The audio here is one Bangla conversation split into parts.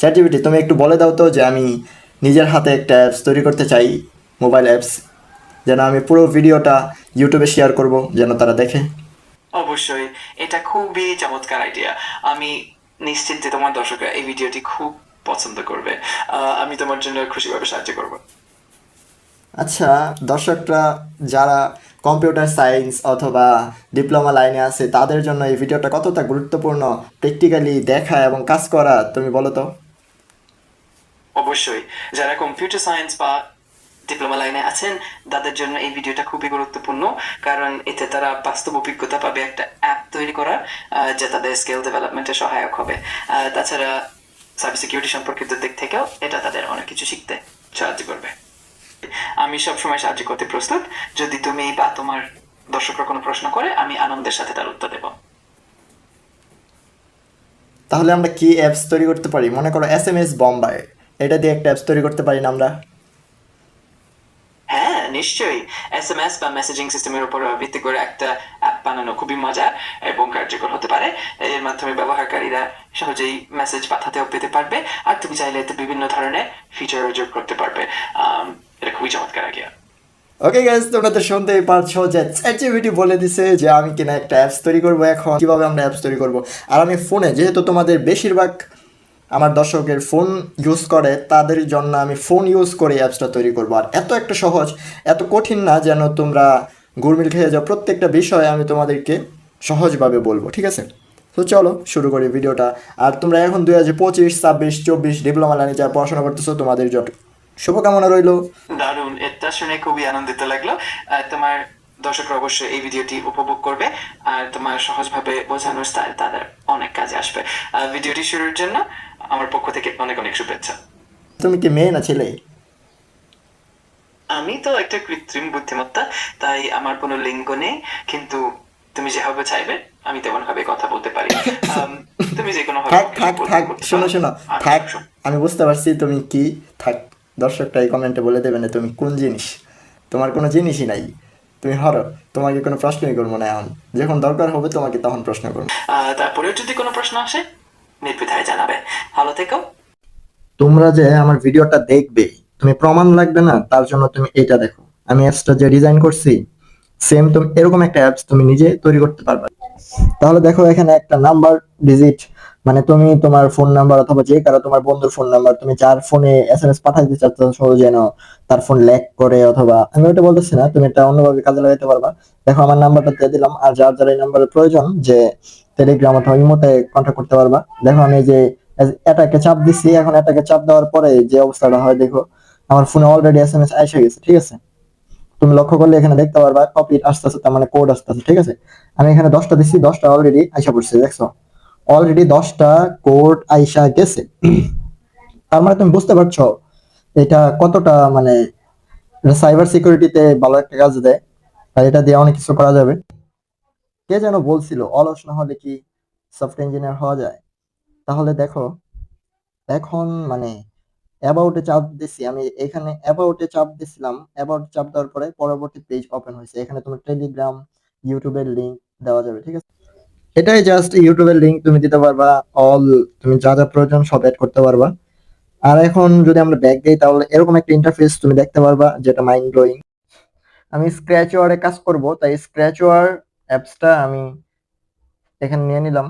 চ্যাটজিপিটি তুমি একটু বলে দাও তো যে আমি নিজের হাতে একটা অ্যাপস তৈরি করতে চাই মোবাইল অ্যাপস যেন আমি পুরো ভিডিওটা ইউটিউবে শেয়ার করব যেন তারা দেখে। অবশ্যই এটা খুবই চমৎকার আইডিয়া আমি নিশ্চিত যে তোমার দর্শকরা এই ভিডিওটি খুব পছন্দ করবে। আমি তোমার জন্য খুশিভাবে সাহায্য করব। আচ্ছা দর্শকরা যারা কম্পিউটার সায়েন্স অথবা ডিপ্লোমা লাইনে আছে, তাদের জন্য এই ভিডিওটা কতটা গুরুত্বপূর্ণ, প্র্যাকটিক্যালি দেখা এবং কাজ করা, তুমি বলো তো? অবশ্যই। যারা কম্পিউটার সায়েন্স বা ডিপ্লোমা লাইনে আছেন, তাদের জন্য এই ভিডিওটা খুবই গুরুত্বপূর্ণ, কারণ এতে তারা বাস্তব অভিজ্ঞতা পাবে একটা অ্যাপ তৈরি করার যা তাদের স্কিল ডেভেলপমেন্টে সহায়ক হবে। তাছাড়া সাইবার সিকিউরিটি সম্পর্কিত দিক থেকেও এটা তাদের অনেক কিছু শিখতে সাহায্য করবে। আমি সবসময় সাহায্য করতে প্রস্তুত। যদি তুমি বা তোমার দর্শকরা কোনো প্রশ্ন করে আমি আনন্দের সাথে তার উত্তর দেব। তাহলে আমরা কি অ্যাপস তৈরি করতে পারি? মনে করো এস এম এস বম্বাই এটা দিয়ে একটা অ্যাপস তৈরি করতে পারি না আমরা? হ্যাঁ নিশ্চয়ই। এস এম এস বা মেসেজিং সিস্টেমের উপর ভিত্তি করে একটা বানানো খুবই মজার এবং কার্যকর হতে পারে। এর মাধ্যমে ব্যবহারকারীরা সহজেই মেসেজ পাঠাতেও পেতে পারবে আর তুমি চাইলে এতে বিভিন্ন ধরনের ফিচার যোগ করতে পারবে। এটা খুবই চমৎকার আইডিয়া ওকে গাইজ তোমরা তো শুনতেই পারছ যে চ্যাটজিপিটি বলে দিছে যে আমি কিনা একটা অ্যাপস তৈরি করব এখন। কীভাবে আমরা অ্যাপস তৈরি করব? আর আমি ফোনে যেহেতু তোমাদের বেশিরভাগ আমার দর্শকের ফোন ইউজ করে, তাদের জন্য আমি ফোন ইউজ করে অ্যাপসটা তৈরি করব। আর এত একটা সহজ, এত কঠিন না যেন তোমরা গুরমিল খেয়ে যাও প্রত্যেকটা বিষয়ে আমি তোমাদেরকে সহজভাবে বলব ঠিক আছে? তো চলো শুরু করি ভিডিওটা। আর তোমরা এখন দুই হাজার পঁচিশ ছাব্বিশ চব্বিশ ডিপ্লোমা লাইনে যা পড়াশোনা করতেছো তোমাদের জন্য শুভকামনা রইল। দারুণ এটা শুনে খুবই আনন্দিত লাগল। তোমার দর্শকরা অবশ্যই এই ভিডিওটি উপভোগ করবে আর তোমার সহজভাবে বোঝানোর স্টাইল তাদের অনেক কাজে আসবে। ভিডিওটি শুরুর জন্য আমার পক্ষ থেকে অনেক অনেক শুভেচ্ছা। তুমি কি মেয়ে না ছেলে? আমি তো একটা কৃত্রিম বুদ্ধিমত্তা তাই আমার কোনো লিঙ্গ নেই কিন্তু তুমি যেভাবে চাইবে আমি তেমন ভাবে কথা বলতে পারি। তুমি যে কোনো থাক থাক থাক শোনো শোনো থাক আমি বুঝতে পারছি তুমি কি থাক দর্শকটা এই কমেন্টে বলে দেবে না তুমি কোন জিনিস। তোমার কোনো জিনিসই নাই। তুমি হরো তোমাকে কোনো প্রশ্নই করব না এখন। যখন দরকার হবে তোমাকে তখন প্রশ্ন করব। তারপরেও যদি কোনো প্রশ্ন আসে নির্বিধায় জানাবে। ভালো থেকো। তোমরা যে আমার ভিডিওটা দেখবে তুমি প্রমাণ লাগবে না, তার জন্য তুমি এটা দেখো। আমি অ্যাপসটা যে ডিজাইন করছি সেম তুমি, এরকম একটা অ্যাপস তুমি নিজে তৈরি করতে পারবে। তাহলে দেখো এখানে একটা নাম্বার ডিজিট মানে তুমি তোমার ফোন নাম্বার অথবা যে কারও তোমার বন্ধুর ফোন নাম্বার তুমি যার ফোনে এস এম এস পাঠাইতে চাচ্ছ যেন তার ফোন ল্যাক করে অথবা, আমি ওটা বলতেছি না, তুমি এটা অন্যভাবে কাজে লাগাইতে পারবা। দেখো আমার নাম্বারটা দিয়ে দিলাম, আর যার যার এই নাম্বারের প্রয়োজন, যে টেলিগ্রাম অথবা ইমোতে কন্ট্যাক্ট করতে পারবা। দেখো আমি যে এটাকে চাপ দিচ্ছি এখন এটাকে চাপ দেওয়ার পরে যে অবস্থাটা হয়, দেখো আমার ফোনে অলরেডি এস এম এস এসে গেছে, ঠিক আছে? তুমি লক্ষ্য করলে এখানে দেখতে পারবা কপি আসতেছে, তার মানে কোড আসতেছে, ঠিক আছে? আমি এখানে দশটা দিচ্ছি দশটা অলরেডি আইসা পড়ছে, দেখছ? অলরেডি দশটা কোড আইসা গেছে। তার মানে তুমি বুঝতে পারছ, এটা কতটা মানে সাইবার সিকিউরিটিতে ভালো একটা কাজ দেয়, আর এটা দিয়ে অনেক কিছু করা যাবে। কে যেন বলছিল, অলস না হলে কি সফটওয়্যার ইঞ্জিনিয়ার হওয়া যায়? তাহলে দেখো, এখন মানে অ্যাবাউটে চাপ দিছি, আমি এখানে অ্যাবাউটে চাপ দিছিলাম। অ্যাবাউট চাপ দেওয়ার পরে পরবর্তী পেজ ওপেন হয়েছে। এখানে তোমার টেলিগ্রাম ইউটিউবের লিংক দেওয়া যাবে, ঠিক আছে? এটাই জাস্ট ইউটিউবের লিংক তুমি দিতে পারবা অল তুমি যা যা প্রয়োজন সব অ্যাড করতে পারবা। আর এখন যদি আমরা ব্যাক দিই, তাহলে এরকম একটা ইন্টারফেস তুমি দেখতে পারবা, যেটা মাইন্ড ব্লোয়িং আমি স্ক্র্যাচ ওয়ারে কাজ করব, তাই স্ক্র্যাচ ওয়ার অ্যাপসটা আমি এখানে নিয়ে নিলাম।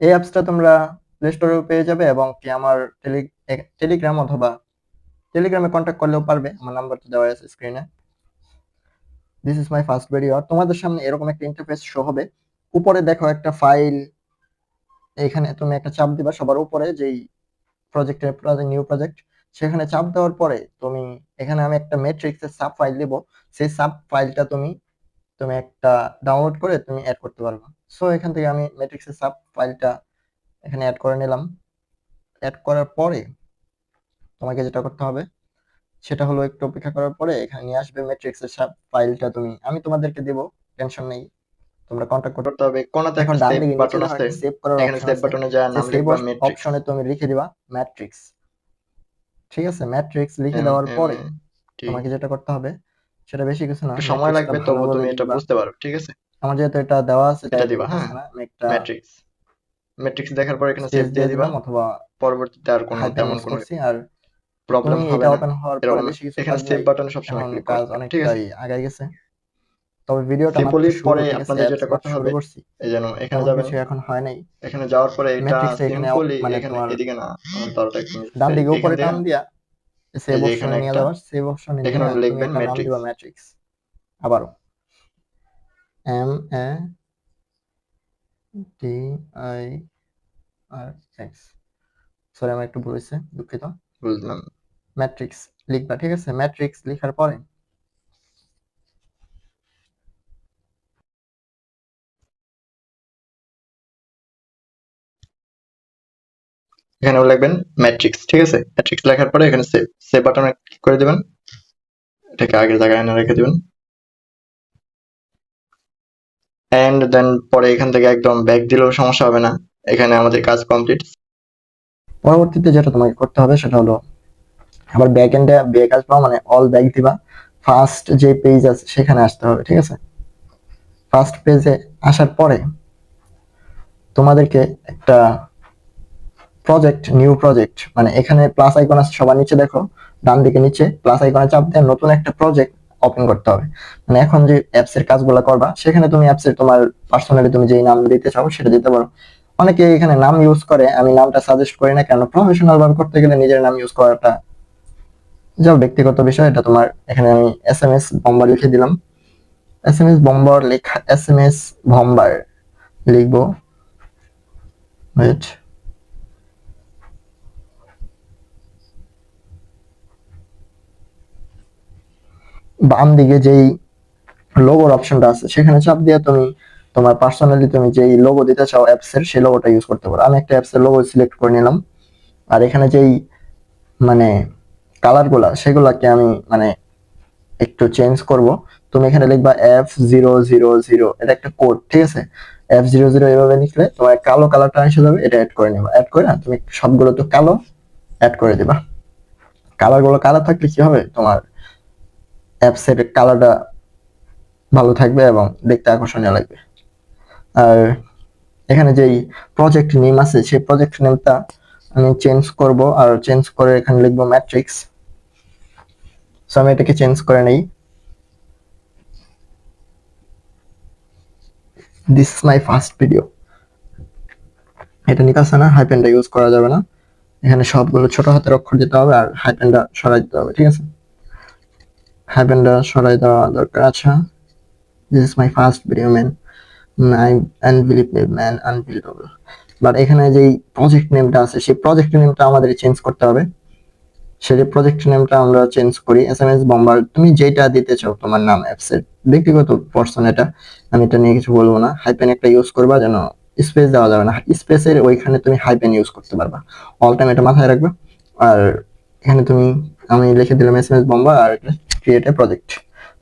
এই অ্যাপসটা তোমরা প্লে স্টোরেও পেয়ে যাবে এবং কি আমার টেলি টেলিগ্রাম অথবা টেলিগ্রামে কন্ট্যাক্ট করলেও পারবে। আমার নাম্বারটা দেওয়া আছে স্ক্রিনে this is my first video তোমাদের সামনে এরকম একটা ইন্টারফেস শো হবে। উপরে দেখো একটা ফাইল এখানে তুমি একটা চাপ দিবা সবার উপরে, যেই প্রজেক্টের প্রজেক্ট নিউ প্রজেক্ট সেখানে চাপ দেওয়ার পরে তুমি, এখানে আমি একটা ম্যাট্রিক্স এর সাব ফাইল দিব। সেই সাব ফাইলটা তুমি তুমি একটা ডাউনলোড করে তুমি অ্যাড করতে পারবে। সো এখান থেকে আমি ম্যাট্রিক্স এর সাব ফাইলটা এখানে অ্যাড করে নিলাম। অ্যাড করার পরে তোমাকে যেটা করতে হবে সেটা হলো একটু অপেক্ষা করার পরে এখানে নিয়ে আসবে ম্যাট্রিক্স এর সাব ফাইলটা তুমি। আমি তোমাদেরকে দেব টেনশন নেই তোমরা কন্টাক্ট করতে হবে কোনটা এখন দিকে বাটন আছে সেভ করার এখানে সেভ বাটনে যা নাম লিখবা ম্যাট্রিক্স অপশনে তুমি লিখে দিবা ম্যাট্রিক্স ঠিক আছে ম্যাট্রিক্স লিখে দেওয়ার পরে তোমাকে যেটা করতে হবে সেটা বেশি কিছু না সময় লাগবে তবু তুমি এটা বুঝতে পারো ঠিক আছে? আমার যেহেতু এটা দেওয়া আছে এটা দিবা, হ্যাঁ। একটা ম্যাট্রিক্স ম্যাট্রিক্স দেখার পর এখানে সেভ সেভ দিয়ে দিবা। অথবা পরবর্তীতে আর কোনো তেমন কোনো আর প্রবলেম হবে এটা না। ওপেন হওয়ার পরে বেশি কিছু এখানে সেভ বাটন সবসময় এখন ক্লিক কাজ অনেকটাই আগায় গেছে। তবে ভিডিওটা শুরু, পরে আপনাদের যেটা করতে হবে, করছি। এই যেন এখানে যাবেন। কিছু এখন হয় নাই। এখানে যাওয়ার পরে এটা সিম্পলি মানে এখানে এদিকে না আমার তরটা একটু ডান দিকে উপরে টান দিয়া সেভ অপশনে নিয়ে একটা- সেভ অপশনে নিয়ে এখানে লিখবেন নাম ম্যাট্রিক্স আবারও। M A T I R X sorry আমার একটু ভুল হয়েছে দুঃখিত। বুঝলাম। ম্যাট্রিক্স লিখবা ঠিক আছে? ম্যাট্রিক্স লেখার পরে এখানেও লিখবেন ম্যাট্রিক্স ঠিক আছে? ম্যাট্রিক্স লেখার পরে এখানে সেভ সেভ বাটনে ক্লিক করে দিবেন। এটাকে আগের জায়গায় এনে রেখে দিবেন। এন্ড দেন পরে এখান থেকে একদম ব্যাক দিলেও সমস্যা হবে না। এখানে আমাদের কাজ কমপ্লিট পরবর্তীতে যেটা তোমাকে করতে হবে সেটা হলো আবার ব্যাক এন্ডে ব্যাক আসবা মানে অল ব্যাক দিবা। ফার্স্ট যে পেজ আছে সেখানে আসতে হবে, ঠিক আছে? ফার্স্ট পেজে আসার পরে তোমাদেরকে একটা প্রজেক্ট নিউ প্রজেক্ট মানে এখানে প্লাস আইকন আছে সবার নিচে দেখো ডান দিকে নিচে প্লাস আইকনে চাপ দিয়ে নতুন একটা প্রজেক্ট ওপেন করতে হবে। মানে এখন যে অ্যাপস এর কাজগুলো করবা, সেখানে তুমি অ্যাপস এর তোমার পার্সোনালি তুমি যেই নাম দিতে চাও সেটা দিতে পারো। অনেকে এখানে নাম ইউজ করে, আমি নামটা সাজেস্ট করি না কেন প্রফেশনাল ভাবে করতে গেলে নিজের নাম ইউজ করাটা যা ব্যক্তিগত বিষয়, এটা তোমার, এখানে আমি এস এম এস বম্বার লিখে দিলাম। এস এম এস বম্বার লেখা এস এম এস বম্বার লিখব। ওয়েট বাম দিকে যেই লোগোর অপশনটা আছে, সেখানে চাপ দিয়ে তুমি, তোমার পার্সোনালি তুমি যেই লোগো দিতে চাও অ্যাপস এর, সেই লোগোটা ইউজ করতে পারো। আমি একটা অ্যাপস এর লোগো সিলেক্ট করে নিলাম। আর এখানে যেই মানে কালারগুলা, সেগুলাকে আমি মানে একটু চেঞ্জ করব। তুমি এখানে লিখবা এফ জিরো জিরো জিরো এটা একটা কোড ঠিক আছে? এফ জিরো জিরো এভাবে লিখলে তোমার কালো কালারটা এসে যাবে, এটা অ্যাড করে নেবা। অ্যাড করে না তুমি সবগুলো তো কালো অ্যাড করে দিবা। কালারগুলো কালো থাকলে কি হবে? তোমার অ্যাপস এর কালারটা ভালো থাকবে এবং দেখতে আকর্ষণীয় লাগবে। আর এখানে যেই প্রজেক্ট নেম আছে, সেই প্রজেক্ট নেমটা আমি চেঞ্জ করব। আর চেঞ্জ করে এখানে লিখব ম্যাট্রিক্স সো আমি এটাকে চেঞ্জ করে নেই this is my first video এটা নিতে আসে না হাইপেনটা ইউজ করা যাবে না এখানে সবগুলো ছোট হাতের অক্ষর দিতে হবে আর হাইপেনটা সরাই দিতে হবে ঠিক আছে হাইপেনটা সরাই দেওয়া দরকার আচ্ছা this is my first video man I unbelievable man unbelievable but এখানে যেই প্রজেক্ট নেমটা আছে সেই প্রজেক্ট নেমটা আমাদের চেঞ্জ করতে হবে সেই প্রজেক্ট নেমটা আমরা চেঞ্জ করি এস এম এস বম্বার তুমি যেটা দিতে চাও তোমার নাম অ্যাপসের ব্যক্তিগত পার্সন এটা, আমি এটা নিয়ে কিছু বলব না। হাইপেন একটা ইউজ করবা যেন স্পেস দেওয়া যাবে না। স্পেসের ওইখানে তুমি হাইপেন ইউজ করতে পারবা। অল টাইম এটা মাথায় রাখবে। আর এখানে তুমি, আমি লিখে দিলাম এস এম এস বম্বার আর ক্রিয়েট এ প্রজেক্ট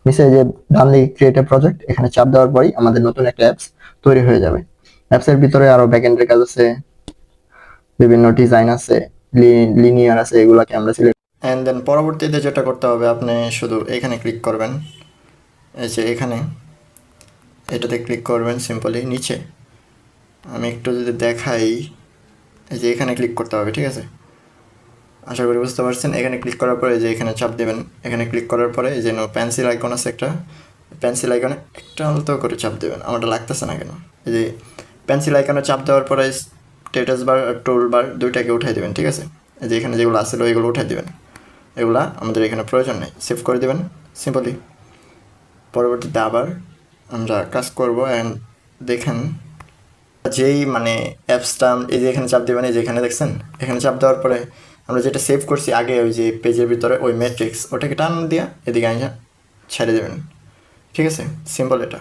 নিচে যে ডান দিকে ক্রিয়েট এ প্রজেক্ট এখানে চাপ দেওয়ার পরেই আমাদের নতুন একটা অ্যাপস তৈরি হয়ে যাবে। অ্যাপসের ভিতরে আরও ব্যাকএন্ডের কাজ আছে, বিভিন্ন ডিজাইন আছে। লিনিয়ার আছে, এগুলাকে আমরা সিলেক্ট এন্ড দেন পরবর্তীতে যেটা করতে হবে, আপনি শুধু এখানে ক্লিক করবেন। এই যে এখানে, এটাতে ক্লিক করবেন সিম্পলি নিচে। আমি একটু যদি দেখাই, এই যে এখানে ক্লিক করতে হবে, ঠিক আছে? আশা করি বুঝতে পারছেন, এখানে ক্লিক করার পরে যে এখানে চাপ দেবেন। এখানে ক্লিক করার পরে এই যে পেন্সিল আইকন আছে একটা। পেন্সিল আইকনে একটা আলতো করে চাপ দেবেন, আমারটা লাগতেছে না কেন? এই যে পেন্সিল আইকনে চাপ দেওয়ার পরে স্টেটাস বার আর টুল বার দুইটাকে উঠাই দেবেন, ঠিক আছে? যে এখানে যেগুলো আসলে এগুলো উঠাই দেবেন। এগুলা আমাদের এখানে প্রয়োজন নেই। সেভ করে দেবেন সিম্পলি পরবর্তীতে আবার আমরা কাজ করব অ্যান্ড দেখেন, যেই মানে অ্যাপসটা এই যে এখানে চাপ দেবেন, এই যে এখানে দেখছেন? এখানে চাপ দেওয়ার পরে আমরা যেটা সেভ করছি আগে ওই যে পেজের ভিতরে, ওই ম্যাট্রিক্স ওটাকে টান দিয়া এদিকে আইসা ছেড়ে দেবেন। ঠিক আছে? সিম্পল এটা।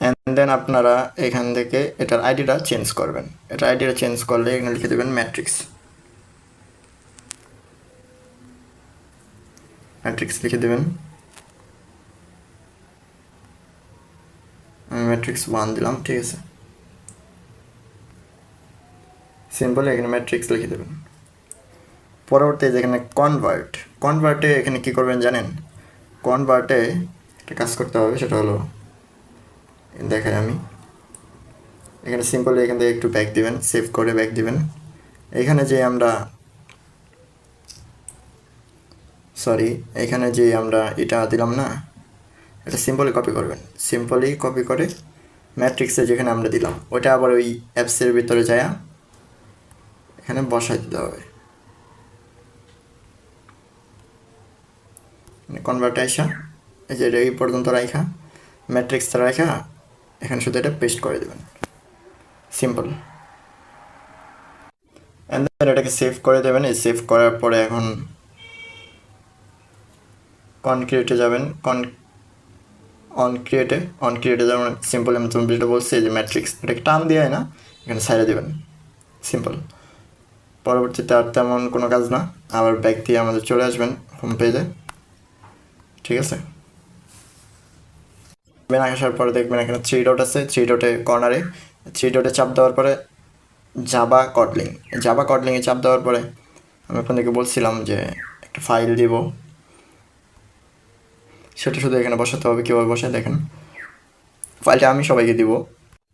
অ্যান্ড দেন আপনারা এখান থেকে এটার আইডিটা চেঞ্জ করবেন। এটার আইডিটা চেঞ্জ করলে এখানে লিখে দেবেন ম্যাট্রিক্স ম্যাট্রিক্স লিখে দেবেন। আমি ম্যাট্রিক্স ওয়ান দিলাম, ঠিক আছে। সিম্পল এখানে ম্যাট্রিক্স লিখে দেবেন। পরবর্তী যেখানে কনভার্ট কনভার্টে এখানে কি করবেন জানেন? কনভার্টে একটা কাজ করতে হবে, সেটা হলো দেখাই আমি। এখানে সিম্পলি এখান থেকে একটু ব্যাক দিবেন সেভ করে ব্যাক দিবেন। এখানে যে আমরা সরি এখানে যে আমরা এটা দিলাম না, এটা সিম্পলি কপি করবেন। সিম্পলি কপি করে ম্যাট্রিক্সে যেখানে আমরা দিলাম, ওইটা আবার ওই অ্যাপসের ভিতরে যায় এখানে বসাই দিতে হবে। কনভার্ট আইসা, এই যে এই পর্যন্ত রাখা ম্যাট্রিক্সটা রাখা এখানে শুধু এটা পেস্ট করে দেবেন। সিম্পল অ্যান্ড এটাকে সেভ করে দেবেন। এই সেভ করার পরে এখন কনক্রিয়েটে যাবেন। কন অন ক্রিয়েটে অন ক্রিয়েটে যেমন সিম্পল আমি তুমি যেটা বলছি যে ম্যাট্রিক্স এটাকে টান দিয়ে না, এখানে সাইডে দেবেন। সিম্পল পরবর্তীতে আর তেমন কোনো কাজ না। আবার ব্যাক দিয়ে আমাদের চলে আসবেন হোম পেজে ঠিক আছে? দেখবেন আসার পরে দেখবেন এখানে থ্রি ডট আছে থ্রি ডটে কর্নারে থ্রি ডটে চাপ দেওয়ার পরে জাবা কডলিং জাবা কডলিংয়ে চাপ দেওয়ার পরে আমি আপনাদেরকে বলছিলাম যে একটা ফাইল দিব। সেটা শুধু এখানে বসাতে হবে, কীভাবে বসায় দেখেন। ফাইলটা আমি সবাইকে দিব।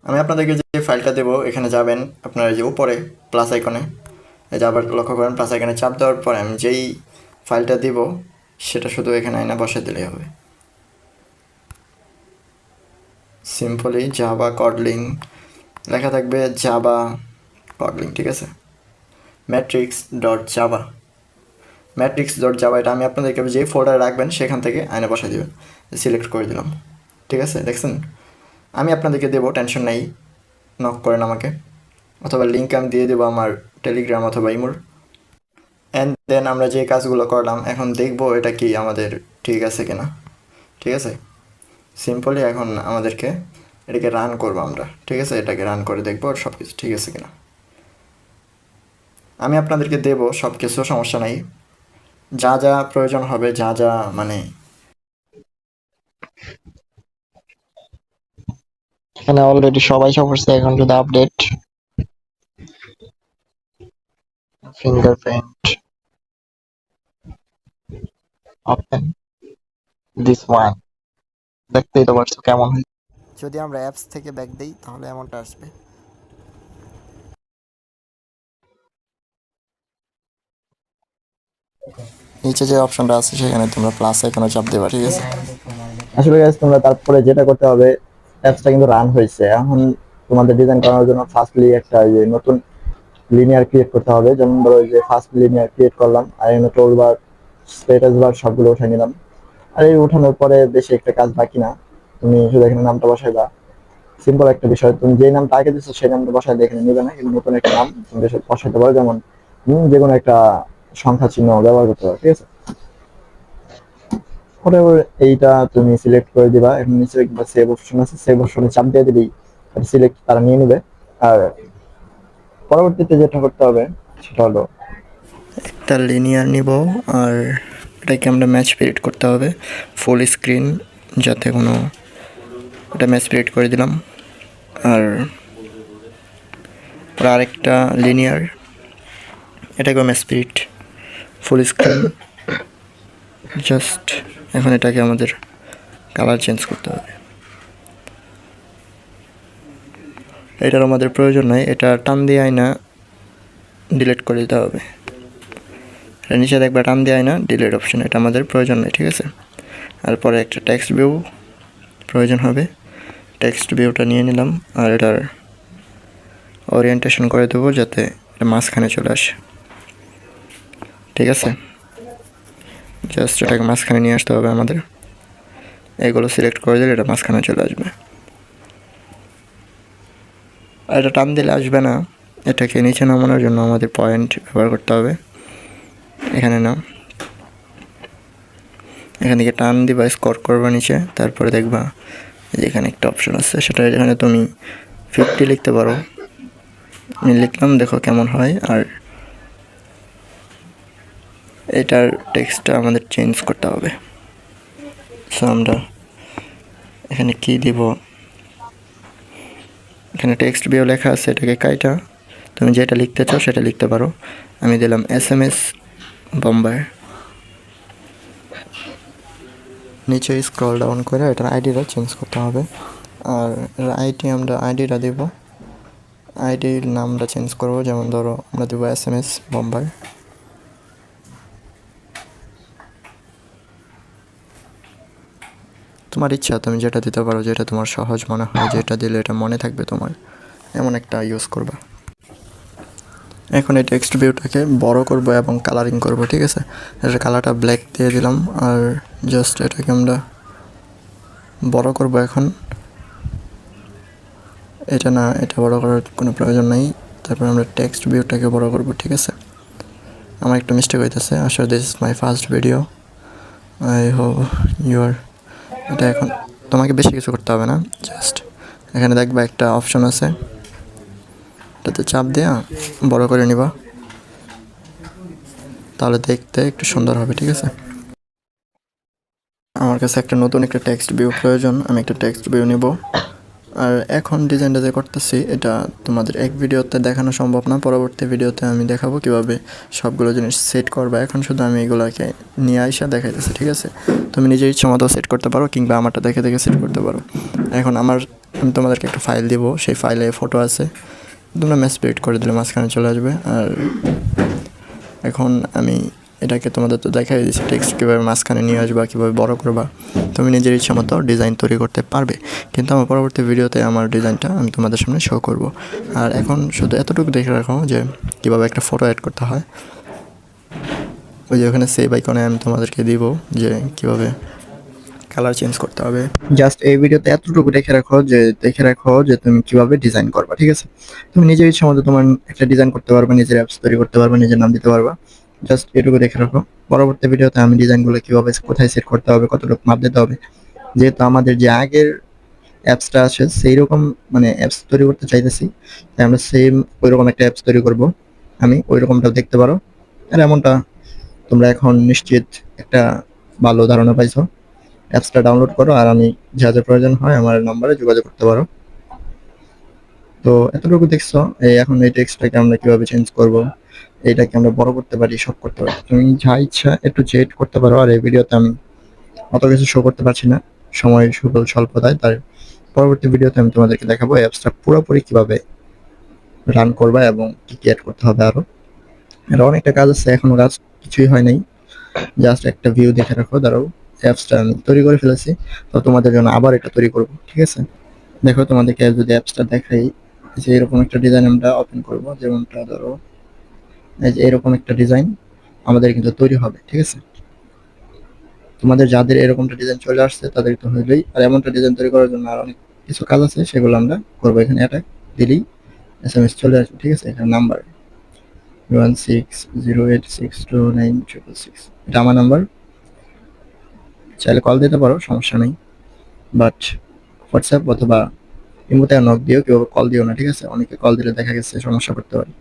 আমি আপনাদেরকে যে ফাইলটা দেবো, এখানে যাবেন আপনারা যে উপরে প্লাস আইকনে এই যে লক্ষ্য করেন প্লাস আইকনে চাপ দেওয়ার পরে আমি যেই ফাইলটা দিব, সেটা শুধু এখানে আইনা বসে দিলেই হবে। সিম্পলি জাবা কডলিং লেখা থাকবে জাবা কডলিং ঠিক আছে? Matrix dot Java matrix dot Java এটা আমি আপনাদেরকে যে ফোল্ডারে রাখবেন, সেখান থেকে আয়না বসাই দেবেন। সিলেক্ট করে দিলাম, ঠিক আছে? দেখছেন? আমি আপনাদেরকে দেবো টেনশন নেই নক করেন আমাকে। অথবা লিঙ্ক আমি দিয়ে দেবো আমার টেলিগ্রাম অথবা ইমোর অ্যান্ড দেন আমরা যে কাজগুলো করলাম, এখন দেখব এটা কি আমাদের ঠিক আছে কিনা। ঠিক আছে? সিম্পলি এখন আমাদেরকে এটাকে রান করব আমরা। ঠিক আছে? এটাকে রান করে দেখব সব কিছু ঠিক আছে কিনা। আমি আপনাদেরকে দেব সব কিছু সমস্যা নাই। যা যা প্রয়োজন হবে, যা যা মানে এখানে অলরেডি সবাই সব করছে, এখন শুধু update fingerprint open this one দেখতেই তো পারছ কেমন হয়েছে যদি আমরা অ্যাপস থেকে ব্যাক দিই তাহলে এমনটা আসবে। নিচে যে অপশনটা আছে সেখানে তোমরা প্লাস আইকনে চাপ দেবা ঠিক আছে? আসলে guys তোমরা তারপরে যেটা করতে হবে অ্যাপসটা কিন্তু রান হয়েছে। এখন তোমাদের ডিজাইন করানোর জন্য ফার্স্টলি একটা যে নতুন লিনিয়ার ক্রিয়েট করতে হবে। যেমন ধরো এই যে ফার্স্ট লিনিয়ার ক্রিয়েট করলাম আর এখানে টোল বার স্ট্যাটাস বার সবগুলো উঠে নিলাম। আর এই উঠানোর পরে বেশি একটা কাজ বাকি না। তুমি শুধু এখানে নামটা বসাই বসাইবা সিম্পল একটা বিষয়, তুমি যেই নামটা আগে দিচ্ছ সেই নামটা বসাই এখানে নিবে না। কিন্তু নতুন একটা নাম, তুমি বসাইতে পারো। যেমন যে কোনো একটা সংখ্যা চিহ্ন ব্যবহার করতে পারো, ঠিক আছে? Whatever এইটা তুমি সিলেক্ট করে দিবা। এখন নিচে একটা সেভ অপশন আছে। সেভ অপশনে চাপ দিয়ে দিবি সিলেক্ট তারা নিয়ে নেবে। আর পরবর্তীতে যেটা করতে হবে, সেটা হলো একটা লিনিয়ার নিব, আর এটাকে আমরা ম্যাচ পিরিয়ড করতে হবে। ফুল স্ক্রিন যাতে কোনো এটা ম্যাচ পিরিয়ড করে দিলাম। আর আরেকটা লিনিয়ার এটাকেও match period full screen just এখন এটাকে আমাদের কালার চেঞ্জ করতে হবে। এটার আমাদের প্রয়োজন নাই, এটা টান দিয়ে আয়না ডিলিট করে দিতে হবে। এটা নিচে দেখবে টান দেওয়া না ডিলিট অপশন এটা আমাদের প্রয়োজন নেই, ঠিক আছে? আর পরে একটা টেক্সট ভিউ প্রয়োজন হবে। টেক্সট ভিউটা নিয়ে নিলাম আর এটার ওরিয়েন্টেশন করে দেবো যাতে এটা মাঝখানে চলে আসে। ঠিক আছে? জাস্ট এটাকে মাঝখানে নিয়ে আসতে হবে আমাদের। এগুলো সিলেক্ট করে দিলে এটা মাঝখানে চলে আসবে। আর এটা টান দিলে আসবে না। এটাকে নিচে নামানোর জন্য আমাদের পয়েন্ট ব্যবহার করতে হবে। এখানে নাও। এখান থেকে টান দিবা স্কোর করবা নিচে, তারপরে দেখবা এখানে একটা অপশন আছে, সেটা এখানে তুমি ফিফটি লিখতে পারো। আমি লিখলাম, দেখো কেমন হয়, আর এটার টেক্সটটা আমাদের চেঞ্জ করতে হবে। সো আমরা এখানে কি দিব? এখানে টেক্সট বিও লেখা আছে, এটাকে কাইটা। তুমি যেটা লিখতে চাও, সেটা লিখতে পারো। আমি দিলাম এস এম এস বোম্বাই নিচে স্ক্রল ডাউন করে এটার আইডিটা চেঞ্জ করতে হবে। আর আইডি আমরা আইডিটা দেব। আইডির নামটা চেঞ্জ করব, যেমন ধরো আমরা দেবো এস এম এস বোম্বার তোমার ইচ্ছা, তুমি যেটা দিতে পারো, যেটা তোমার সহজ মনে হয়, যেটা দিলে এটা মনে থাকবে তোমার, এমন একটা ইউজ করবা। এখন এই টেক্সট ভিউটাকে বড় করব এবং কালারিং করব, ঠিক আছে? এটা কালারটা ব্ল্যাক দিয়ে দিলাম, আর জাস্ট এটাকে আমরা বড় করব এখন। এটা না, এটা বড় করার কোনো প্রয়োজন নাই। তারপর আমরা টেক্সট ভিউটাকে বড় করব, ঠিক আছে? আমার একটু মিস্টেক হইতেছে, আসলে this is my first video I hope your এটা এখন তোমাকে বেশি কিছু করতে হবে না জাস্ট এখানে দেখবা একটা অপশন আছে। এটাতে চাপ দেয়া বড় করে নিবা। তাহলে দেখতে একটু সুন্দর হবে, ঠিক আছে? আমার কাছে একটা নতুন একটা টেক্সট ভিউ প্রয়োজন, আমি একটা টেক্সট ভিউ নিব। আর এখন ডিজাইনটা যে করতেছি, এটা তোমাদের এক ভিডিওতে দেখানো সম্ভব না, পরবর্তী ভিডিওতে আমি দেখাবো কীভাবে সবগুলো জিনিস সেট করবা। এখন শুধু আমি এগুলোকে নিয়ে আইসা দেখাইতেছি, ঠিক আছে? তুমি নিজের ইচ্ছা মতো সেট করতে পারো, কিংবা আমারটা দেখে দেখে সেট করতে পারো। এখন আমার, আমি তোমাদেরকে একটা ফাইল দিব, সেই ফাইলে ফটো আছে। তোমরা ম্যাচ পেড করে দিলে, মাঝখানে চলে আসবে। আর এখন আমি এটাকে তোমাদের তো দেখাই দিচ্ছি টেক্সট কীভাবে মাঝখানে নিয়ে আসবা, কীভাবে বড় করবা। তুমি নিজের ইচ্ছা মতো ডিজাইন তৈরি করতে পারবে। কিন্তু আমার পরবর্তী ভিডিওতে আমার ডিজাইনটা আমি তোমাদের সামনে শো করব। আর এখন শুধু এতটুকু দেখে রাখো যে, কীভাবে একটা ফটো অ্যাড করতে হয়। ওই যে ওখানে সেভ আইকনে আমি তোমাদেরকে দিব যে, কীভাবে কালার চেঞ্জ করতে হবে। জাস্ট এই ভিডিওতে এতটুকু দেখে রাখো যে, দেখে রাখো যে তুমি কীভাবে ডিজাইন করবা, ঠিক আছে? তুমি নিজের ইচ্ছা মতো তোমার একটা ডিজাইন করতে পারবে, নিজের অ্যাপস তৈরি করতে পারবে, নিজের নাম দিতে পারবা। জাস্ট এটুকু দেখে রাখো। পরবর্তী ভিডিওতে আমি ডিজাইনগুলো কীভাবে কোথায় সেট করতে হবে কতটুকু মাপ দিতে হবে, যেহেতু আমাদের যে আগের অ্যাপসটা আছে সেই রকম মানে অ্যাপস তৈরি করতে চাইতেছি, তাই আমরা সেম ওই রকম একটা অ্যাপস তৈরি করব। আমি ওই রকমটাও দেখতে পারো। আর এমনটা তোমরা এখন নিশ্চিত একটা ভালো ধারণা পাইছো। অ্যাপসটা ডাউনলোড করো আর আমি যা যা প্রয়োজন হয় আমার নম্বরে যোগাযোগ করতে পারো। তো এতটুকু দেখছ, এই এখন এই টেক্সটটাকে আমরা কীভাবে চেঞ্জ করব এইটাকে আমরা বড় করতে পারি, সব করতে পারি। তুমি যা ইচ্ছা একটু চেট করতে পারো, আর এই ভিডিওতে আমি অত কিছু শো করতে পারছি না। সময় সুবল স্বল্পতায়, তার পরবর্তী ভিডিওতে আমি তোমাদেরকে দেখাবো অ্যাপসটা পুরোপুরি কীভাবে রান করবা এবং কি কি অ্যাড করতে হবে আরও। এর অনেকটা কাজ আছে, এখনও কাজ কিছুই হয় নাই। জাস্ট একটা ভিউ দেখে রাখো, দাঁড়াও। অ্যাপসটা আমি তৈরি করে ফেলেছি। তো তোমাদের জন্য আবার এটা তৈরি করব, ঠিক আছে? দেখো তোমাদেরকে যদি অ্যাপসটা দেখাই যে এরকম একটা ডিজাইন আমরা ওপেন করব, যেমনটা ধরো, এই যে এরকম একটা ডিজাইন আমাদের কিন্তু তৈরি হবে, ঠিক আছে? তোমাদের যাদের এরকমটা ডিজাইন চলে আসছে, তাদের তো হইলেই, আর এমনটা ডিজাইন তৈরি করার জন্য আর অনেক কিছু কাজ আছে, সেগুলো আমরা করব এখানে অ্যাটাক দিলেই এস এম এস চলে আসবে, ঠিক আছে? এখানে number one six zero eight six two nine triple six এটা আমার নাম্বার চাইলে কল দিতে পারো, সমস্যা নেই। বাট হোয়াটসঅ্যাপ অথবা ইমোতে নক দিও কেউ কল দিও না, ঠিক আছে? অনেকে কল দিলে দেখা গেছে সমস্যা করতে পারে।